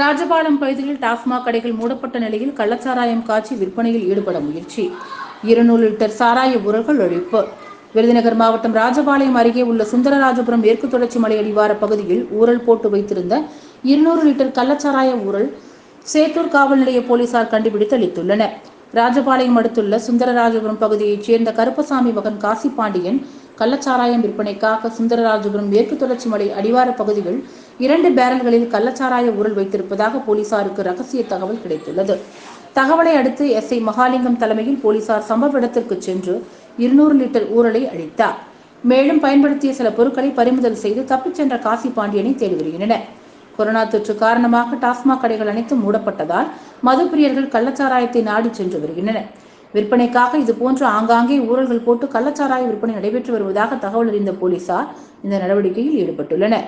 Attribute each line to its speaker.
Speaker 1: ராஜபாளையம் பகுதியில் டாஸ்மாக் கடைகள் மூடப்பட்ட நிலையில் கள்ளச்சாராயம் காய்ச்சி விற்பனையில் ஈடுபட முயற்சி. இருநூறு லிட்டர் சாராய உரல்கள் ஒழிப்பு. விருதுநகர் மாவட்டம் ராஜபாளையம் அருகே உள்ள சுந்தரராஜபுரம் மேற்கு தொடர்ச்சி மலை அடிவார பகுதியில் ஊரல் போட்டு வைத்திருந்த இருநூறு லிட்டர் கள்ளச்சாராய ஊரல் சேத்தூர் காவல் நிலைய போலீசார் கண்டுபிடித்து அளித்துள்ளனர். ராஜபாளையம் அடுத்துள்ள சுந்தரராஜபுரம் பகுதியைச் சேர்ந்த கருப்பசாமி மகன் காசி பாண்டியன் கள்ளச்சாராயம் விற்பனைக்காக சுந்தரராஜபுரம் மேற்கு தொடர்ச்சி மலை அடிவார பகுதியில் இரண்டு பேரல்களில் கள்ளச்சாராய ஊரல் வைத்திருப்பதாக போலீசாருக்கு ரகசிய தகவல் கிடைத்துள்ளது. தகவலை அடுத்து எஸ்ஐ மகாலிங்கம் தலைமையில் போலீசார் சம்பவ இடத்திற்கு சென்று இருநூறு லிட்டர் ஊரலை அழித்தார். மேலும் பயன்படுத்திய சில பொருட்களை பறிமுதல் செய்து தப்பிச் சென்ற காசி பாண்டியனை தேடி வருகின்றனர் கொரோனா தொற்று காரணமாக டாஸ்மாக் கடைகள் அனைத்தும் மூடப்பட்டதால் மதுப்பிரியர்கள் கள்ளச்சாராயத்தை நாடி சென்று வருகின்றனர். விற்பனைக்காக இதுபோன்று ஆங்காங்கே ஊழல்கள் போட்டு கள்ளச்சாராய விற்பனை நடைபெற்று வருவதாக தகவல் அறிந்த போலீசார் இந்த நடவடிக்கையில் ஈடுபட்டுள்ளனர்.